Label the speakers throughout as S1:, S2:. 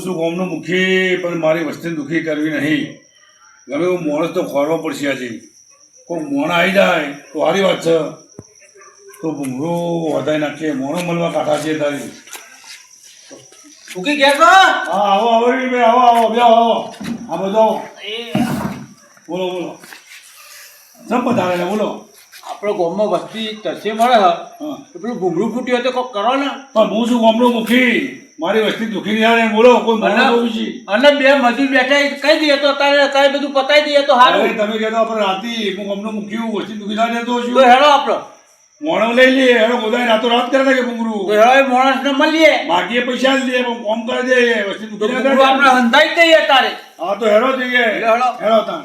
S1: હું શું ગામનો મુખી પણ મારી વસ્તી દુઃખી કરવી નહીં. ગમે એવું માણસ તો ખોરવો પડશે આજે. કોઈ મોણ આવી જાય તો સારી વાત છે. તો ભૂંગળો વધારી નાખીએ મોણો મળવા કાંઠા છે તારી.
S2: મૂકી ગયા છો?
S1: હા આવો આવો ભાઈ આવો આવો બે આવો. આ બધો. બોલો બોલો. સબ બતાવે બોલો.
S2: આપણો ગામમાં વસ્તી તરસે મળે હા. પેલું ભૂંગળું ફૂટ્યું હોય તો કોક કરો ને.
S1: પણ હું શું ગામનો મુખી. મારી વસ્તી દુઃખી નહીં ને બોલો કોઈ મને છે
S2: અને બે મજૂર બેઠા કઈ કહી દઈએ તો તારે તારે બધું પતાઈ દઈએ તો હારું
S1: તમે કહેતો આપણે રાતી હું અમને મૂક્યું વસ્તી દુઃખી થાય
S2: તો
S1: છું
S2: હેડો આપણો
S1: મોણો લઈ લઈએ હેડો ગોદાઈ રાતો રાત કરે કે
S2: તો
S1: ભૂંગળું.
S2: હેડો એ માણસને મળીએ.
S1: માગીએ પૈસા જ દે પણ કોમ કરે દે વસ્તી દુખી
S2: દુઃખી આપણે હંધાઈ દઈએ તારે.
S1: હા તો હેડો જઈએ.
S2: હેડો.
S1: હેડો તાણ.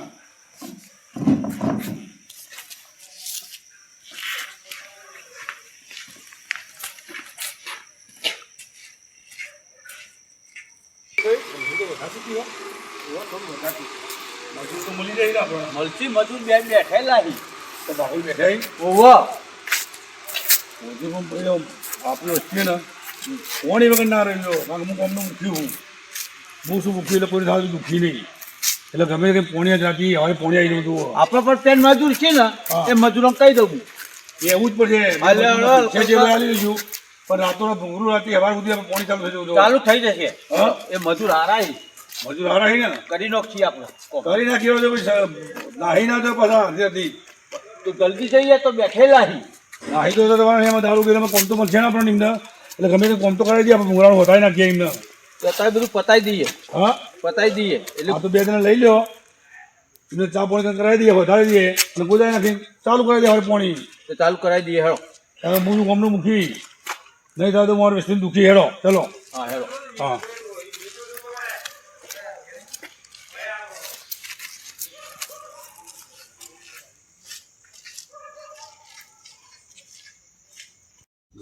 S1: મજૂર તો મળી જાય ને આપણે
S2: મળતી મજૂર બે બેઠેલા હી.
S1: તો બાપુ બેઠા હી. મજૂર પણ પેલો આપણો છે ને કોણી વગર ના રહ્યો કારણ હું કોમનું હું. હું શું દુઃખી એટલે કોઈ થાય દુઃખી નહીં. એટલે ગમે તે પોણીયા જાતી હવે પોણી આવી જવું
S2: આપણે પણ પેન મજૂર છે ને. એ મજૂરો કહી દઉં.
S1: એવું જ પડશે પણ રાતો ભૂંગરું રાતી હવાર સુધી પોણી ચાલુ થઈ જવું
S2: ચાલુ થઈ જશે. એ મજૂર હી.
S1: મજૂર હારા ને?
S2: કરી નાખીએ આપણે.
S1: કરી નાખ્યો તો નાહી ના તો પાછા હતી.
S2: તો જલ્દી જઈએ તો બેઠેલા હી
S1: નાહી તો તમારે એમાં દારૂ પીને કોમ તો મળશે ને આપણે નિમને એટલે ગમે તે કોમ તો કરાવી દઈએ આપણે ભૂંગળાનું વધારી નાખીએ એમને.
S2: અત્યારે બધું પતાવી દઈએ.
S1: હા?
S2: પતાવી દઈએ. એટલે
S1: આ તો બે જણા લઈ લો. એમને ચા પાણી કરાવી દઈએ વધારી દઈએ. અને ગોદાઈ નાખી ચાલુ કરાવી દઈએ હવે પાણી.
S2: તો ચાલુ કરાવી દઈએ હેડો.
S1: હવે હું કોમનું મૂકી. નહીં થાય તો મારું વસ્તુ દુખી હેડો. ચલો.
S2: હા હેડો.
S1: હા.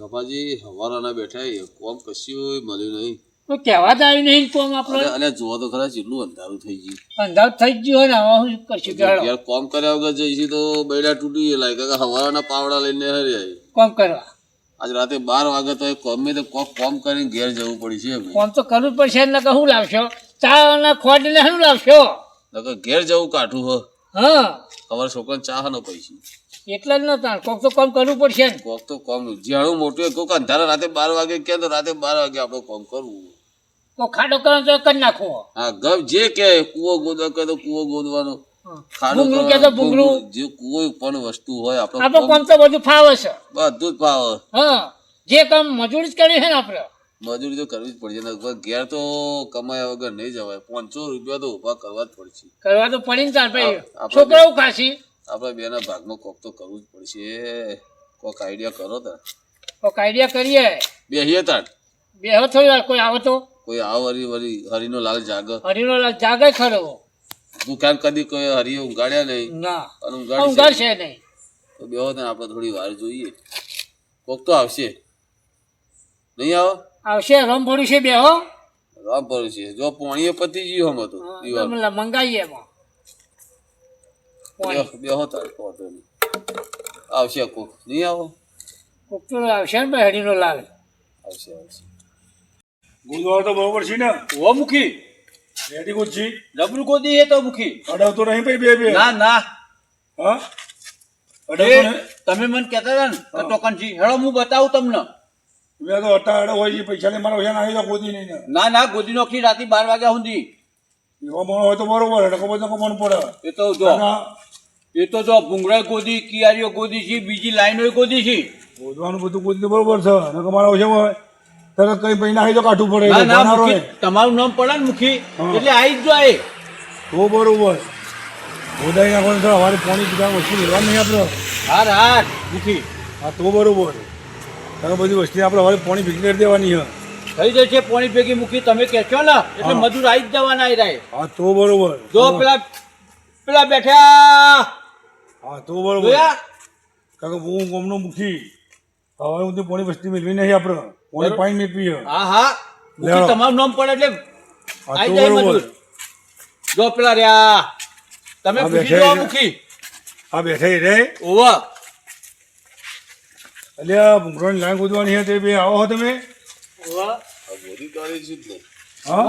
S3: ગપાજી હવારાના બેઠા એ કોમ કશું મળ્યું નહીં.
S4: તો કહેવા જ નહીં કોમ આપણે.
S3: અને જોવા તો ખરા કેટલું અંધારું થઈ ગયું.
S4: અંધારું થઈ ગયું હોય ને હવે શું કરશું કે
S3: યાર કોમ કર્યા વગર જઈશું તો બૈડા તૂટી ગયેલા. કે હવારાના પાવડા લઈને હરી આવી.
S4: કોમ કરવા.
S3: આજ રાતે બાર વાગે તો કોમ કોમે તો કોક કોમ કરીને ઘેર જવું પડી છે
S4: કોમ તો કરવું પડશે પડશે ને શું લાવશો? ચા અને ખોડીને શું લાવશો?
S3: ઘેર જવું કાઠું હ.
S4: હા.
S3: ખબર છોકરાને ચા ન પૈસી.
S4: એટલે જ નતા. કોક તો કામ કરવું પડશે ને.
S3: કોક તો કામ જ્યાણું મોટું કોક અંધારા રાતે બાર વાગે કે તો રાતે બાર વાગે આપણે કામ કરવું.
S4: તો ખાડો કરો તો કરી નાખો.
S3: હા ગમ જે કે કૂવો ગોદવા કે તો કૂવો ગોદવાનો. ખાડો
S4: કે તો ભૂંગળું.
S3: જે કોઈ પણ વસ્તુ હોય
S4: આપણે
S3: આપણે
S4: કામ તો બધું ફાવે છે.
S3: બધું જ ફાવે.
S4: હા. જે કામ મજૂરી જ કરી છે ને આપણે.
S3: મજૂરી તો કરવી જ પડશે. ને ઘેર તો કમાયા વગર નહીં જવાય. પાંચસો રૂપિયા તો ઊભા કરવા જ પડશે.
S4: કરવા તો પડી ને ચાલ ભાઈ. છોકરાઓ ખાસી.
S3: આપણે બેના નો કોક તો કરવું જ પડશે. કોક આઈડિયા કરો તા.
S4: કોક આઈડિયા કરીએ.
S3: બેહીએ તાર
S4: બે હવે થોડી કોઈ આવે તો.
S3: કોઈ આવ હરી વરી હરીનો લાલ જાગર
S4: હરીનો લાલ જાગે ખરો.
S3: દુકાન કદી કોઈ હરી ઊંઘાડ્યા નહીં.
S4: ના.
S3: ઊંઘાડશે
S4: નહીં.
S3: તો બેહો ને આપણે થોડી વાર જોઈએ. કોક તો આવશે. નહીં આવો?
S4: આવશે રમ ભરું છે બે હો
S3: રામ પર છે. જો પોણીએ પતી ગયું હમ હતું
S4: મંગાવીએ એમાં.
S3: બેહો- તાર વાંધો નહીં આવશે કોક. નહીં આવો?
S4: કોક તો આવશે ને ભાઈ હરીનો લાલ.
S3: આવશે આવશે.
S1: ગુરુવાર તો બરોબર છે ને.
S2: ઓ મુખી.
S1: રેડી ગુજ
S2: જબરું ગોદી એ તો મુખી?
S1: અડાવતો નહીં ભાઈ બે બે.
S2: ના ના.
S1: હા?
S2: તમે મને કહેતા હતા ને કે ટોકનજી હેડો હું બતાવું તમને.
S1: મેં તો અટા અડા હોય છે પૈસા ને મારા નાખી દો ગોદી નહીં ના
S2: ના ગોદી નોખી રાતે બાર વાગ્યા સુધી.
S1: એવો મોણો હોય તો બરોબર એટલે ખબર તો મન પડે.
S2: એ તો જો. એ તો જો ભૂંગળા ગોદી કિયારીઓ ગોદી છે બીજી લાઈનો ગોદી છે.
S1: ગોદવાનું બધું ગોદી બરોબર છે અને મારા ઓછા હોય. તરત કઈ પૈ નાખી તો કાઠું પડે
S2: ના. તમારું નામ પડે ને મુખી. એટલે આવી જ જાય
S1: તો બરોબર. ગોદાઈ નાખવાનું તો અમારે પાણી પીતા વસ્તુ લેવાનું નહીં આપણે.
S2: હાર હાર મુખી.
S1: હા તો બરોબર. તમે બધી વસ્તુ આપણે હવે પાણી ભેગી કરી દેવાની છે.
S2: થઈ જશે પોણી ભેગી મૂકી તમે કહેશો ને. એટલે. મજૂર આવી જ જવાના આવી રહે
S1: હા તો બરોબર.
S2: જો પેલા પેલા બેઠા.
S1: હા તો બરોબર કારણ કે હું ગમનો મુખી. હવે હું પાણી વસ્તી મેળવી નહીં આપણે. પાણી પાણી મેળવી.
S2: હા હા. મુખી તમારું નામ પડે એટલે આવી જાય મજૂર. જો પેલા રહ્યા. તમે પૂછી જો મુખી.
S1: હા બેઠા રે
S2: ઓવા
S1: અલ્યા આ ભૂંગળાની લાઈન ગોદવાની હતી બે આવો હો તમે.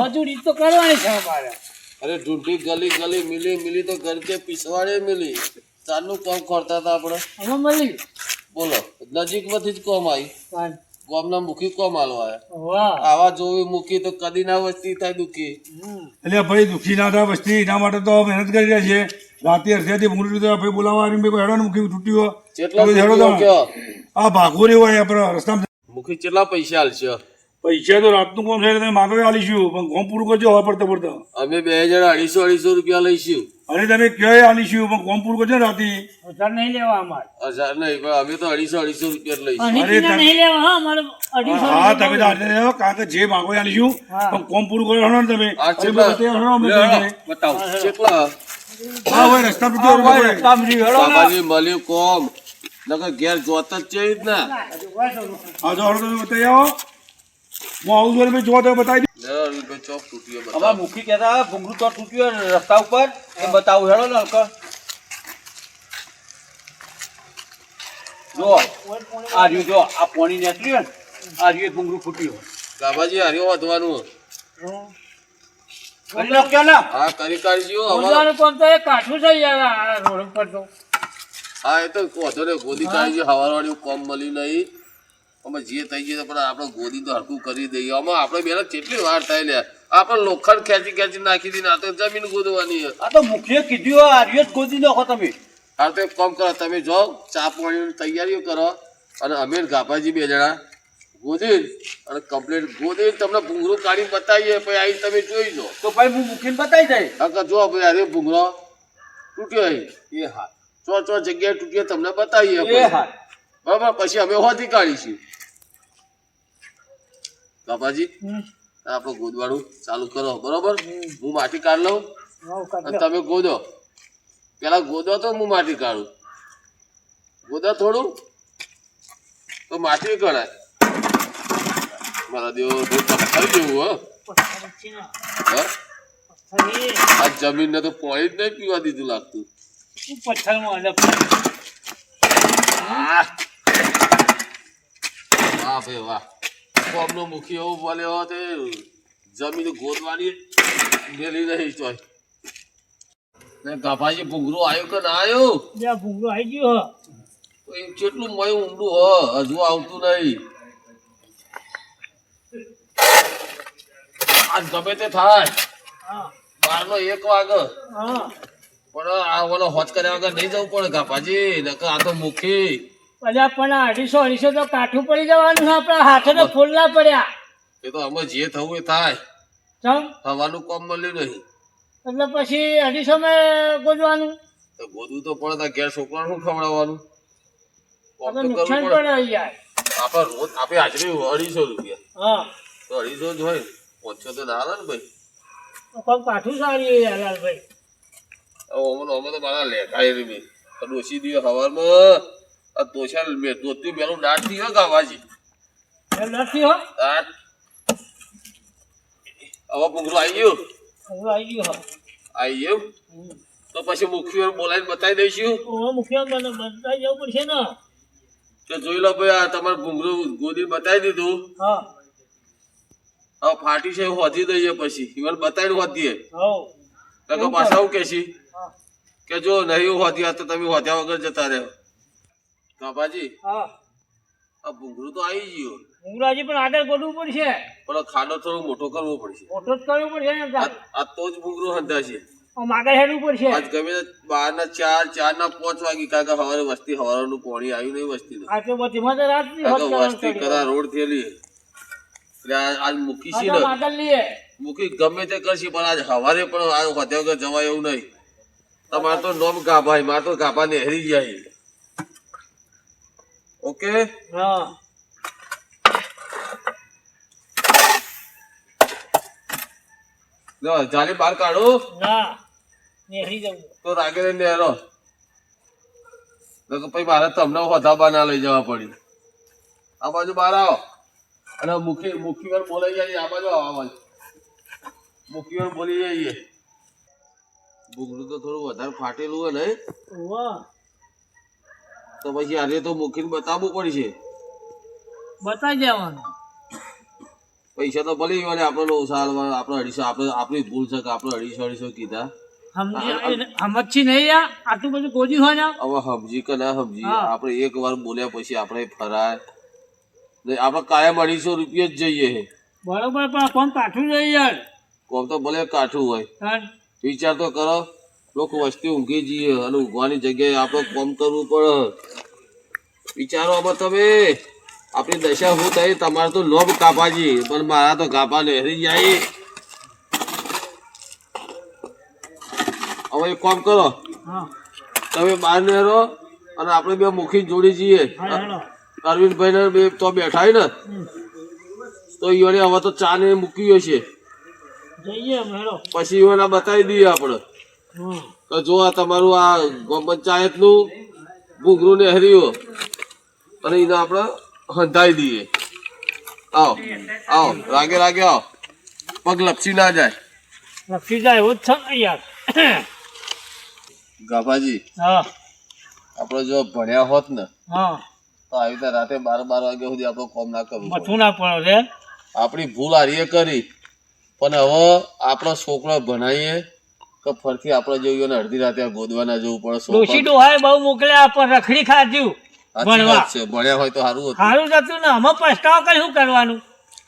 S4: મજૂરી તો કરવાની છે અમારે.
S3: અરે ઢૂંઢી ગલી ગલી મિલી મિલી તો ઘર કે પીસવાડે મિલી. ચારનું કોમ કરતા હતા આપણે.
S4: અમે મળી
S3: બોલો નજીકમાંથી જ કોમ આવી.
S4: પણ
S3: ગામના મુખી કોમ આલવા આવ્યા. આવા જોવી મૂકી તો કદી ના વસ્તી થાય દુખી.
S1: એટલે ભાઈ દુઃખી ના થાય વસ્તી એના માટે તો મહેનત કરી રહ્યા છે રાતે અડધેથી ભૂંગળી તો ભાઈ બોલાવવા આવીને ભાઈ હેડો મૂકી તૂટ્યું
S3: જેટલા
S1: હેડો તો.
S3: કયો?
S1: આ ભાગોરી હોય આપણે રસ્તામાં.
S3: મુખી કેટલા પૈસા આલશે?
S1: પૈસા તો રાતનું કોમ છે તમે માગો આલીશું પણ કોમ પૂરું કરજો હવે પડતા પડતા
S3: અમે બે હજાર અઢીસો અઢીસો રૂપિયા લઈશું
S1: અરે તમે ક્યાંય આલીશું પણ કોમ પૂરું કરજો રાતે
S4: હજાર નહીં લેવા અમારે
S3: હજાર નહીં પણ અમે તો અઢીસો અઢીસો રૂપિયા લઈશું
S4: અહીંથી નહીં લેવા હા અમારે
S1: હા તમે તો આજે લેવા કારણ કે જે માગો આલીશું પણ કોમ પૂરું કરો ને તમે અરે બતાવો
S3: કેટલા
S1: હા ભાઈ રસ્તા
S2: ને.
S3: બાબાજી મળ્યું કોમ નકર ઘેર જોત જ છે ને
S1: હા જો હેડો તમે બતાવી આવો હું આવું છું ભાઈ જો બતાવી દો.
S3: ચોક તૂટ્યો
S2: અમારા મુખી કહેતા ભૂંગળું તો તૂટ્યું રસ્તા ઉપર એ બતાવું હેડો ને હલકો. જો આ રહ્યું જો આ પોણી નીકળ્યું ને આ રહ્યું ભૂંગળું ફૂટ્યું
S3: બાબાજી હાર્યો વધવાનું.
S2: કરી નાખ્યો ને.
S3: હા કરી કાઢજો
S4: બોલવાનું કામ તો એ કાઠું છે યાર રોડ પર તો.
S3: હા એ તો વાંધો ને ગોદી કાઢજો હવારવાળી કોમ મળી નહીં. અમે જે થઈ ગયું પણ આપણે ગોદી તો હરકું કરી દઈએ. આમાં આપણે બેને કેટલી વાર થાય લે આપણે લોખંડ ખેંચી ખેંચી નાખી દીધી આ તો જમીન ગોદવાની
S2: આ તો મુખ્ય કીધું આર્યો જ ગોદી નાખો તમે.
S3: હા તો કામ કરો તમે જાઓ ચા પાણીની તૈયારીઓ કરો અને અમે ગાભાજી બે જણા ગોદી અને કમ્પ્લેટ ગોદી તમને ભૂંગળું કાઢી બતાવીએ પછી આવી તમે જોઈ લો.
S2: તો ભાઈ હું મૂકીને બતાવી જાય
S3: હા જો ભાઈ અરે ભૂંગળો તૂટ્યો
S2: એ હા
S3: ચો ચો જગ્યાએ તૂટ્યો તમને બતાવીએ
S2: એ હા
S3: બરાબર પછી અમે હોતી કાઢીશું. બાપાજી. આપણે ગોદવાડું ચાલુ કરો બરોબર? હું માટી કાઢ લઉં. અને તમે ગોદો. પેલા ગોદો તો હું માટી કાઢું. ગોદો થોડું? તો માટી કરાય મારા દેવો પથ્થર જેવું હો.
S4: જમીન ને.
S3: આ તો પાણી જ નહીં પીવા દીધું લાગતું.
S4: પથ્થર અલગ
S3: વાહ ભાઈ વાહ. કોમનો મુખી એવો બોલે હો તે જમીન ગોદવાની મેલી રહી ચોય ને ગાભાજી ભૂંગરો આવ્યો કે ના આવ્યો
S4: બે ભૂંગરો આવી ગયો
S3: કેટલું મય ઊંડું હ હજુ આવતું નહીં. આજ ગમે તે થાય. બારનો એક વાગે. પણ આ ઓલો હોત કર્યા વગર નહીં જવું પડે ગાભાજી. નકર આ તો મુખી.
S4: અલ્યા પણ અઢીસો અઢીસો તો કાઠું પડી જવાનું આપણા હાથે તો ફૂલ ના પડ્યા.
S3: એ તો અમે જે થવું એ થાય.
S4: ચમ?
S3: થવાનું કામ મળ્યું નહીં.
S4: એટલે પછી અઢીસો માં ગોજવાનું.
S3: તો ગોદવું તો પડે તાર ઘેર છોકરાને શું ખવડાવવાનું? કોમ
S4: આપણે
S3: તો કરવું
S4: નુકસાન
S3: પડે.
S4: પડે યાર.
S3: આપણે રોજ આપણે હાજરી અઢીસો રૂપિયા.
S4: હા.
S3: તો અઢીસો જ હોય પાંચસો તો ના ને ભાઈ.
S4: કોમ કાઠું સારી યાર લાલભાઈ.
S3: અમે તો મારા લેખાય રે ભાઈ. ડોસી દી હવારમાં આ તોછા મે દોતી મેલું દાંત હો ગાવાજી
S4: નથી હો?
S3: દાંત હવે ભૂંગળું આવી ગયું?
S4: હવે આવી ગયું હો
S3: આવી ગયું? તો પછી મુખ્ય બોલાવીને બતાવી દઈશું.
S4: ઓ મુખ્ય મને બતાવી જવું પડશે ને.
S3: તો જોઈ લો ભાઈ આ તમારે ભૂંગળું ગોદી બતાવી દીધું.
S4: હા.
S3: હવે ફાટી છે હોધી દઈએ પછી. ઇવન બતાવીને હોધીએ. હા પાછા આવું કે
S4: છે?
S3: કે જો નહીં હોધ્યા તો તમે હોધ્યા વગર જતા રહો. કાપાજી
S4: હા.
S3: આ ભૂંગળું તો આવી ગયું.
S4: ભૂંગળાજી પણ આગળ ગોડવું પડશે.
S3: પણ ખાડો થોડો મોટો કરવો પડશે.
S4: મોટો જ કરવો પડશે ને
S3: આ તો જ ભૂંગળું હંધા છે
S4: આમ હેડવું પડશે.
S3: આજ ગમે બાર ના ચાર ચાર ના પાંચ વાગી કારણ કે સવારે વસ્તી હવારનું પાણી આવ્યું નહીં વસ્તી
S4: નું તો બધીમાં તો રાત
S3: વસ્તી કરા રોડ થયેલી એટલે આજ મૂકી છે ને. મૂકી ગમે તે કરશે પણ આજ હવારે પણ આ વધ્યા જવાય એવું નહીં. તમારે તો નોમ ગાભાઈ મારે તો ગાભા નેહરી જાય. ઓકે
S4: હા
S3: જાલી બહાર કાઢો.
S4: ના નેહરી જવું.
S3: તો રાગે નેહરો તો પછી મારે તમને હોધાબા ના લઈ જવા પડી. આ બાજુ બહાર આવો. અને મુખી મુખી વાર બોલાઈ જાય આ બાજુ આવો બાજુ મુખી વાર બોલી જઈએ ભૂગળું તો થોડું વધારે ફાટેલું હોય ને.
S4: વાહ
S3: તો પછી આજે તો મૂકીને બતાવવું પડશે.
S4: બતાવી દેવાનું.
S3: પૈસા તો ભલે વાળે ઓછા આલવા આપણે અઢીસો આપણે આપણી ભૂલ છે કે આપણે અઢીસો અઢીસો કીધા.
S4: સમજી નહીં યાર? આટલું બધું ગોજી હોય ને?
S3: હવે સમજી કે ના સમજી આપણે એક વાર બોલ્યા પછી આપણે ફરાય. આપણે કાયમ અઢીસો રૂપિયા જ જઈએ
S4: બરોબર પણ કોમ કાઠું જોઈએ યાર?
S3: કોમ તો ભલે કાઠું હોય. વિચાર તો કરો. લોકો વસ્તી ઊંઘી જઈએ અને ઊંઘવાની જગ્યાએ આપણે કોમ કરવું પડે. વિચારો આમાં તમે. આપણી દશા શું થઈ તમારે તો લોભ કાપાજી પણ મારા તો કાપા હરી જાય. હવે એક કામ કરો. તમે બહાર નેરો અને આપણે બે મુખી જોડી જઈએ.
S4: હા
S3: અરવિંદભાઈ ને બે તો બેઠા ને. તો ઈવોને હવે તો ચા ને મૂકી હશે. પછી ઈવોને બતાવી દઈએ આપણે. તો જો આ તમારું આ ગામ પંચાયતનું ભૂગરું ને હરિયો અને એને આપણે હંધાઈ દઈએ. આવો આવો રાગે રાગે આવો. પગ લપસી ના જાય.
S4: લપસી જાય એવું જ છે ને યાર.
S3: ગાભાજી
S4: હા.
S3: આપણે જો ભણ્યા હોત ને
S4: હા.
S3: તો આવી રીતે રાતે બાર બાર વાગ્યા સુધી આપણે કોમ ના કરવું.
S4: મથું ના પડે
S3: આપણી ભૂલ હારીએ કરી પણ હવે આપણો છોકરો ભણાવીએ તો ફરથી આપણે જોઈએ ને અડધી રાતે ગોદવાના જવું પડે
S4: ડોશી ડોહાએ બહુ મોકલ્યા પણ રખડી ખાધ્યું ભણવા.
S3: ભણ્યા હોય તો સારું હતું.
S4: સારું હતું ને અમે પસ્તાવ કરી શું કરવાનું?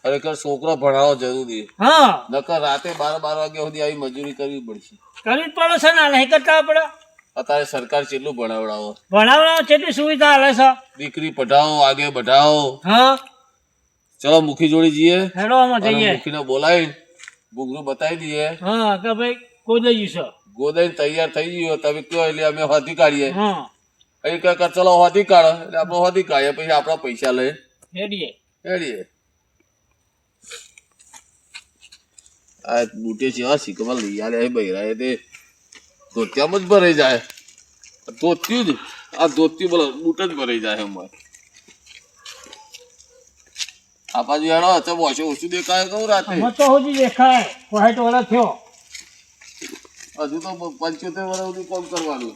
S3: ખરેખર છોકરો ભણાવો જરૂરી.
S4: હા.
S3: નકર રાતે બાર બાર વાગ્યા સુધી આવી મજૂરી કરવી પડશે.
S4: કરવી પડે છે ને નહીં કરતા આપણે.
S3: અત્યારે સરકાર કેટલું ભણાવડાવો?
S4: ભણાવડાવો કેટલી સુવિધા હાલે છે?
S3: દીકરી પઢાવો આગે બઢાવો
S4: હા.
S3: ચલો મુખી જોડી જઈએ.
S4: હેડો
S3: આમાં
S4: જઈએ.
S3: મુખીને બોલાવી બુગરું બતાવી દઈએ.
S4: હા કે ભાઈ કોઈ છે.
S3: ગોદાઈ તૈયાર થઈ ગયો. તમે કયો એટલે અમે હોધી કાઢીએ
S4: હા.
S3: અહીં કહે કે ચલો હોધી કાઢો એટલે આપણે હોધી કાઢીએ પછી આપણા પૈસા લઈએ
S4: હેડીએ.
S3: હેડીએ. આ બુટે છે હા શીખવા લઈ આલે હે બૈરા તે ધોતિયામાં જ ભરાઈ જાય. ધોત્યું જ આ ધોત્યું બોલો બુટ જ ભરાઈ જાય અમારે. આ બાજુ હેડો તો બોશે ઓછું દેખાય કહું રાતે?
S4: તો હજી દેખાય. વાળા થયો.
S3: હજુ તો પંચોતેર વર્ષ સુધી કોમ કરવાનું.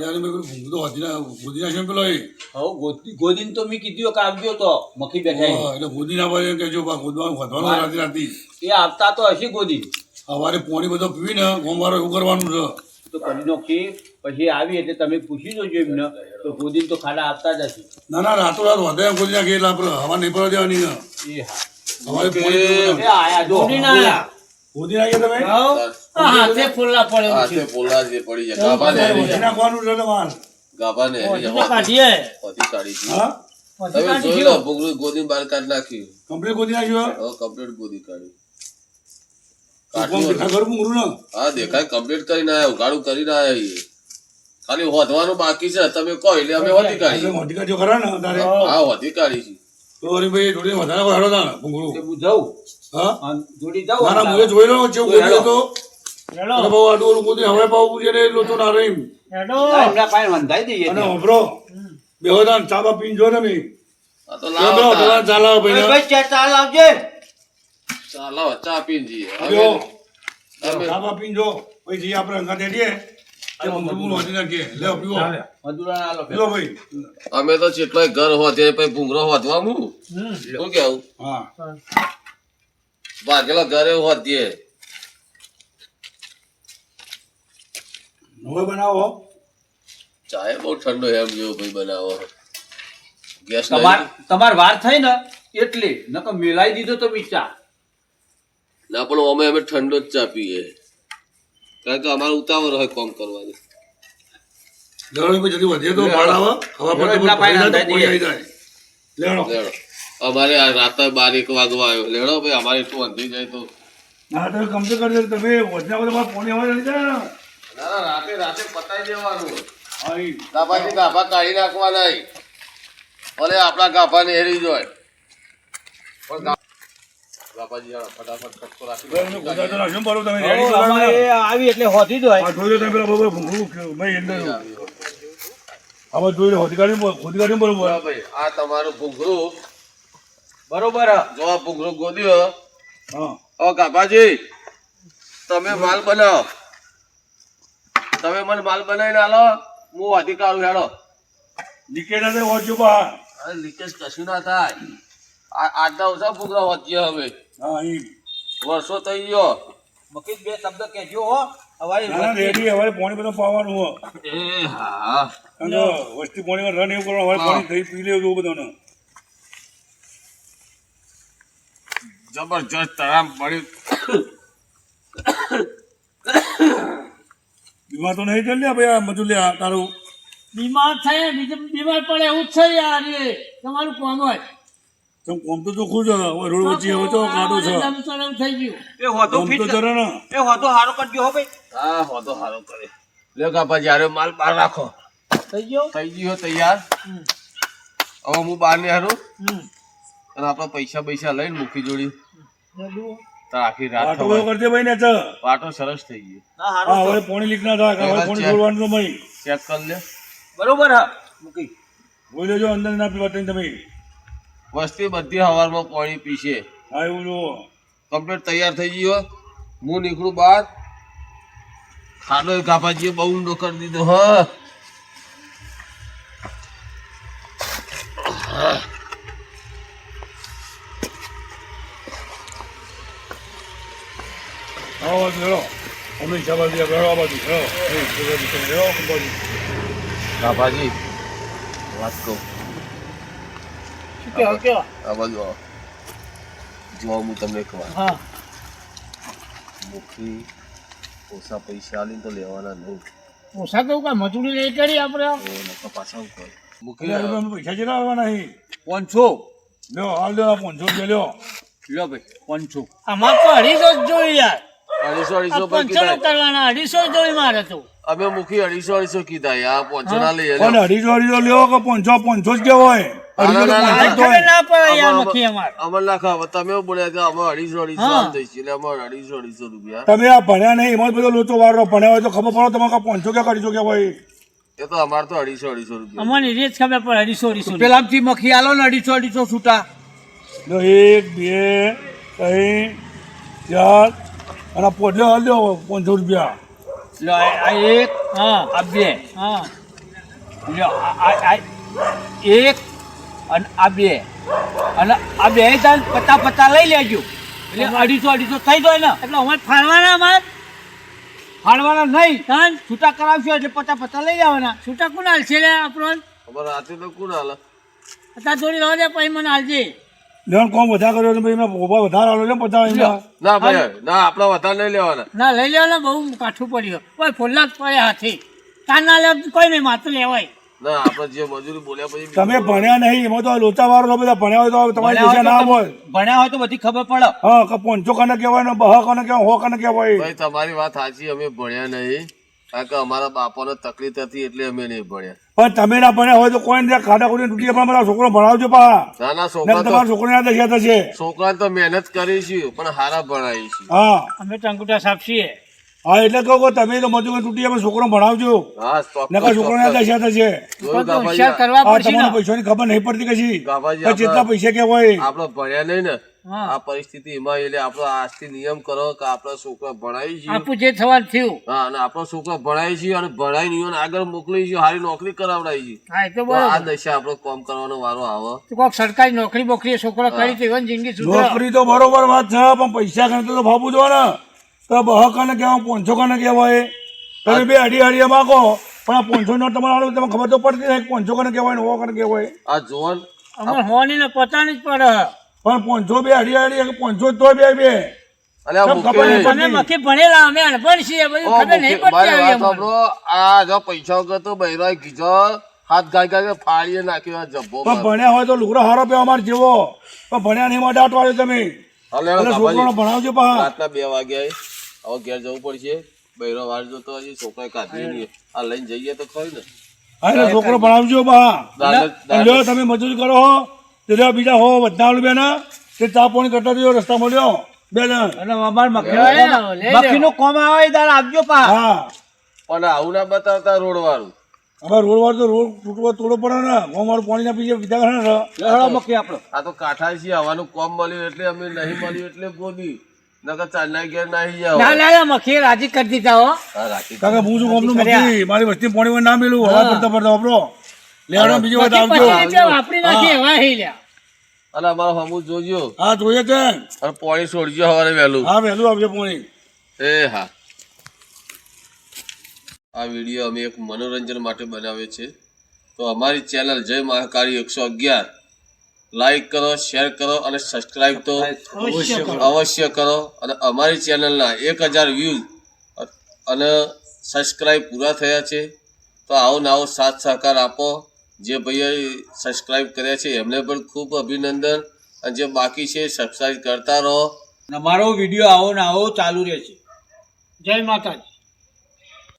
S1: યાર મેં પેલું ભૂંગળું તો હોતી ના ગોદી નાખ્યો ને પેલો એ?
S2: હવે ગોદી ગોદીને તો મેં કીધું કે આવજો તો મખી બેઠા
S1: એટલે ગોદી ના પડે કે જો ગોદવાનું ખોદવાનું રાતે રાતે.
S2: એ આવતા તો હશે ગોદી
S1: સવારે પોણી બધો પીવીને ગોમવારો એવું કરવાનું છે?
S2: તો કરી નાખી પછી આવી એટલે તમે પૂછી જોજો એમને. તો ગોદીન તો ખાડા આપતા જ હશે.
S1: ના ના રાતો રાત વધે ગોદી ના એટલે આપણે હવા નહીં પડવા દેવાની
S2: એ હા.
S1: સવારે પોણી પીવું
S2: એ
S1: ને.
S2: આયા જો.
S4: ના આયા.
S1: ગોદી નાખીએ તમે.
S4: હાથે ફૂલના પડે
S3: આ તે જે પડી જાય ગાભા ને
S1: ગોદી નાખવાનું છે
S3: ગાભા ને
S4: હોજી તો કાઢીએ.
S3: હોતી કાઢી
S1: હા?
S3: તમે જોઈ લો ભૂગળું ગોદી બહાર કાઢી નાખ્યું
S1: કમ્પ્લીટ ગોદી નાખ્યું
S3: હવે કમ્પ્લીટ ગોદી કાઢી.
S1: કોમ
S3: કાઢ્યું
S1: દેખા ઘર ભૂંગળું ને
S3: હા દેખાય કમ્પ્લીટ કરીને આયા ઉઘાડું કરીને આયા ખાલી હોધવાનું બાકી છે તમે કહો એટલે અમે હોધી કાઢી.
S1: મોટી કાઢીઓ ખરા ને
S3: હા હોધી કાઢી છે.
S1: તો જોડે વધારે ને
S2: જાઉં
S1: હા?
S2: આમ જોડી જાઉં
S1: ના ના મુએ જોઈ લો જેવું ગોદી હતો
S4: હેડો
S1: અરે બહુ આડું ઓલું ગોદી હવે પાવું છે ને એટલું તો ના રહી
S4: હેડો
S2: એમના પાસે વંધાઈ દઈએ
S1: અને
S2: ત્યાં.
S1: હોભરો બેહો તાન ચા બા પીને જો
S3: તો લાવો
S1: ભાઈ
S2: ભાઈ ચા ચા
S3: પીને હવે
S1: આપણે
S2: ના
S1: ભાઈ.
S3: અમે તો જેટલોય ઘર હોતે ભૂંગળો હોધવા હું. કેવું?
S1: હા.
S3: ભાગેલો ઘરે હોતીએ
S1: હવે બનાવો.
S3: ચાય બહુ ઠંડો એમ જેવો ભાઈ બનાવો. ગેસ
S2: તમાર તમાર વાર થઈ ને એટલે નકર મેલાઈ દીધો તો બી ચા.
S3: ના પણ અમે અમે ઠંડો જ ચા પીએ. કારણ કે અમારે ઉતાવળ હોય કોમ કરવાની.
S1: જલ્દી વધીએ તો ભાડ હવા
S2: પાસે
S1: પડી જાય લેણો.
S2: અંદાજ
S3: અમારે આ રાતે બાર એક વાગવા આવ્યો. લેડો ભાઈ અમારે એટલું અંધી જાય તો.
S1: ના તમે કમસે કરજો તમે વધના બધા પોણી આવે નહીં જાય ના
S3: ના રાતે રાતે પતાઈ દેવાનું. ગાભાથી ગાભા કાઢી નાખવા નહીં ભલે આપણા ગાભાને હેરી જોય પણ ગા- ફટાફટ કટકો રાખી
S1: ભાઈ, એમને ગુજરાત તો નાખ્યું પાડું તમે
S2: હવે
S1: રેડી કરો
S2: આમાં
S1: ને.
S2: એ આવી એટલે હોતી જ
S1: આ જોઈ તમે પેલા બરોબર ભૂંગળું ભાઈ અંદર આમાં જોઈ લો કાઢી હોદી કાઢી બરોબર
S3: ભાઈ આ તમારું ભૂંગળું
S2: બરોબર. હ.
S3: જો આ ભૂંગળું ગોદ્યો.
S1: હા.
S3: ઓ ગાભાજી તમે માલ બનાવો. તમે મને માલ બનાવીને આલો હું અધિકાર હેડો.
S1: લીકેજ તે ઓછું બા
S3: લીકેજ કશું ના થાય. આટલા આજના ઓછા ફુગરા વધ્યો હવે.
S1: હા
S3: વર્ષો થઈ ગયો.
S2: મકી બે શબ્દ કહેજો હો. હવે
S1: રેડી હવે પાણી બધું પાવાનું હો.
S3: એ હા.
S1: વસ્તી પાણીમાં રન એવું કરવાનું હવે પાણી થઈ પી લેવું બધાને.
S3: જબરજસ્ત તરામ પડ્યું
S1: બીમાર તો નહીં ચાલ્યા ભાઈ આ લે તારું.
S4: બીમાર થાય બીજું બીમાર પડે એવું જ છે યાર એ. તમારું કોમ હોય.
S1: તમ કોમ તો ચોખ્ખું છે હવે રોડ વચ્ચે હવે તો કાઢો છે.
S4: થઈ ગયું.
S2: એ હોતો ફિટ
S1: તો જરા ને.
S2: એ હોતો હારો કરજો હો ભાઈ.
S3: હા હોતો સારો કરે. લે કાપા જ્યારે માલ બહાર રાખો.
S4: થઈ ગયો?
S3: થઈ ગયો તૈયાર. હવે હું બહાર ને હારું.
S4: હમ.
S3: અને આપણે પૈસા પૈસા લઈને મૂકી જોડી. આખી રાત
S1: કરજે ભાઈ ને
S3: પાટો સરસ થઈ ગયો.
S1: હા હવે પાણી લીક ના થાય હવે પાણી છોડવાનું ભાઈ
S3: ચેક કરી લે.
S2: બરોબર હા. મૂકી.
S1: બોઈ લેજો અંદર ના પીવા તમે.
S3: વસ્તી બધી હવારમાં પાણી પીશે.
S1: હા એવું જો
S3: કમ્પ્લીટ તૈયાર થઈ ગયો હું. નીકળું બહાર. ખાડો કાપાજીએ બહુ ઊંડો કરી દીધો હ.
S1: આ બાજુ હેલો અમે ઈચ્છા બાજુ હેલો આ બાજુ હેલો એ, એ બાજુ તમે હેલો આ બાજુ
S3: કાપાજી વાત કહું
S4: શું કહેવો કહેવો?
S3: આ બાજુ આવો. જો હું તમને કહું
S4: હા
S3: મુખી ઓછા પૈસા આલીને તો લેવાના નહીં
S4: ઓછા તો કાંઈ મજૂરી નહીં કરી આપણે
S3: પાછા ઉપર મુખી
S1: પૈસા જ આવવાના નહીં
S2: પાંચસો
S1: લ્યો હાલ લ્યો આ પાંચસો લ્યો
S2: લ્યો ભાઈ પાંચસો
S4: આમાં તો અઢીસો જ જોઈ યાર
S3: અઢીસો અઢીસો પર
S4: પંચો કરવાના અઢીસો જોઈ મારે તો.
S3: અમે મુખી અઢીસો અઢીસો કીધા આ પહોંચો ના લઈએ
S1: પણ અઢીસો અઢીસો લ્યો કે પાંચસો પાંચસો જ
S4: ખબર
S1: હોય.
S4: ના પડે યાર મખી અમારે
S3: અમર ના ખાવ તમે અમારે
S1: આ ભણ્યા નહીં એમાં બધો લોચો વારો ભણ્યા હોય તો ખબર પડે તમારે પાંચસો કે અઢીસો કે ભાઈ
S3: એ તો અમારે તો અઢીસો અઢીસો રૂપિયા.
S4: અમને એ જ ખબર પડે અઢીસો અઢીસો
S2: પેલા મખી આલો ને અઢીસો અઢીસો છૂટા.
S1: એક બે ત્રણ ચાર અને આ હલ્યો હાલ લ્યો પાંચસો રૂપિયા.
S2: લો આ એક
S4: હા.
S2: આ બે.
S4: હા.
S2: લ્યો આ એક અને આ બે. અને આ બે તાન પતા પતા લઈ લેજો. એટલે અઢીસો અઢીસો થઈ જાય ને.
S4: એટલે અમારે ફાળવાના અમારે?
S2: ફાળવાના નહીં.
S4: તાન?
S2: છૂટા કરાવશો એટલે પતા પતા લઈ જવાના.
S4: છૂટા કોણ હાલશે લે આપણો?
S3: અમારે રાતે તો કોણ હાલે?
S4: અત્યારે થોડી રહો દે પછી મને હાલજે.
S1: લેવન કોમ વધારે કર્યો ને ભાઈ એમાં ઊભા વધારે આલો લે પચાસ એમાં.
S3: ના ભાઈ ના આપણા વધારે નહીં લેવાના.
S4: ના લઈ લેવાના બહુ કાઠું પડ્યું. કોઈ ફોલ્લા જ પડ્યા હાથી. તાર ના લે કોઈ નહીં માથું લેવાય.
S3: ના આપણે જે મજૂરી બોલ્યા પછી
S1: તમે ભણ્યા નહીં એમાં તો લોચા વાળો બધા ભણ્યા હોય તો તમારી ના હોય.
S2: ભણ્યા હોય તો બધી ખબર પડે.
S1: હા પોંચો કને કહેવાય ને બહ કને કહેવાય હો કને કહેવાય.
S3: ભાઈ તમારી વાત સાચી અમે ભણ્યા નહીં. કારણ કે અમારા બાપાને તકલીફ હતી એટલે અમે નહીં ભણ્યા.
S1: પણ તમે ના ભણ્યા હોય તો કોઈ ને ખાડા ખોટી તૂટી પણ મારા છોકરો ભણાવજો પા
S3: ના ના છોકરા
S1: તમારા
S3: તો
S1: છોકરો યાદ હશે થશે.
S3: છોકરા તો મહેનત કરીશું પણ હારા ભણાવીશું
S1: હા.
S4: અમે ટંકુટા સાફ છીએ.
S1: હા એટલે કહું કે તમે તો મજૂર તૂટી જાય છોકરો ભણાવજો.
S3: હા
S1: નકર છોકરો ના હશે થશે. પૈસા
S4: ને.
S1: પૈસાની ખબર નહીં પડતી કશી. કે
S3: આપણે
S1: પૈસા કહેવાય.
S3: આપણે ભણ્યા નહીં ને આ પરિસ્થિતિ એમાં એટલે આપણો આજથી નિયમ કરો કે આપણો છોકરો ભણાવી છે.
S4: આપણું જે થવાનું થયું.
S3: હા અને આપણો છોકરો ભણાવી છે અને ભણાવીને ઈવોને આગળ મોકલી છે સારી નોકરી કરાવડાવી છે.
S4: હા એ તો
S3: તો આ
S4: બરોબર.
S3: દશા આપણો કામ કરવાનો વારો આવે.
S4: તો કોઈક સરકારી નોકરી બોકરી છોકરો કરી તો એવન જિંદગી સુધરે.
S1: નોકરી તો બરોબર વાત છે પણ પૈસા ગણતો તો ભાવવું જો ને તો બહ કને કહેવાય પોંચો કને કહેવાય. તમે બે અઢી અઢી માગો પણ આ પોંચો નો તમારે તમને ખબર તો પડતી નહીં પોંચો કને કહેવાય ને હો કને કહેવાય.
S3: આ જોન
S4: અમારે હોવાની ને પતાની જ પડે.
S1: પણ પોંચો બે અઢી અઢી પોંચો તો બે બે. ભણ્યા હોય તો લુગડો હારો પે અમારે જેવો. પણ ભણ્યા નહીં માટે અટવાડ્યો તમે. ભણાવજો
S3: રાતના બે વાગ્યા હવે ઘેર જવું પડશે. બૈરો વાર જોતો હજી છોકરા કાઢી આ લઈને જઈએ તો ખરી ને.
S1: છોકરો ભણાવજો તમે મજૂરી કરો તે બીજા હો બધા બેના તે ચા પાણી કરતા રહ્યો રસ્તામાં લ્યો બે જણ.
S2: અને અમાર
S4: મખી લઈ
S2: કોમ આવે એ આપજો પા.
S1: હા.
S3: પણ આવું ના બતાવતા રોડ વાળું
S1: હવે રોડ વાળો તો રોડ તૂટવા તોડો પડે ને. અમારું પાણી ના પીજે બીજા કરે ને
S2: લહડો મખી આપણો.
S3: આ તો કાંઠા છીએ આવવાનું કોમ મળ્યું એટલે અમે નહીં મળ્યું એટલે બોલી નકર ચાંદના ઘેર નાહી જાઓ.
S4: ના ના ના, મખી રાજી કરી દીધા હો.
S3: હા,
S1: કે હું શું ગમનું મકી મારી વસ્તી પાણી ના મેલું. હવા પડતા પડતા વાપરો. લેવાનો બીજી વાત આવજો.
S4: વાપરી નાખી એવા હે. લ્યા
S3: અને અમારો હમુ જોજો.
S1: હા જોઈએ છે.
S3: અને પોણી છોડજો હવારે વહેલું.
S1: હા વહેલું આવજો પોણી.
S3: એ હા. આ વીડિયો અમે એક મનોરંજન માટે બનાવ્યો છે. તો અમારી ચેનલ જય મહાકાળી એકસો અગિયાર. લાઈક કરો શેર કરો અને સબસ્ક્રાઈબ તો
S4: અવશ્ય કરો.
S3: અવશ્ય કરો. અને અમારી ચેનલના એક હજાર વ્યૂઝ અને સબસ્ક્રાઈબ પૂરા થયા છે. તો આવો ને આવો સાથ સહકાર આપો. જે ભાઈએ સબસ્ક્રાઈબ કર્યા છે, એમને પણ ખૂબ અભિનંદન. અને જે બાકી છે સબસ્ક્રાઈબ કરતા રહો.
S2: અમારો વીડિયો આવો ને આવો ચાલુ રહેશે.
S4: જય માતાજી.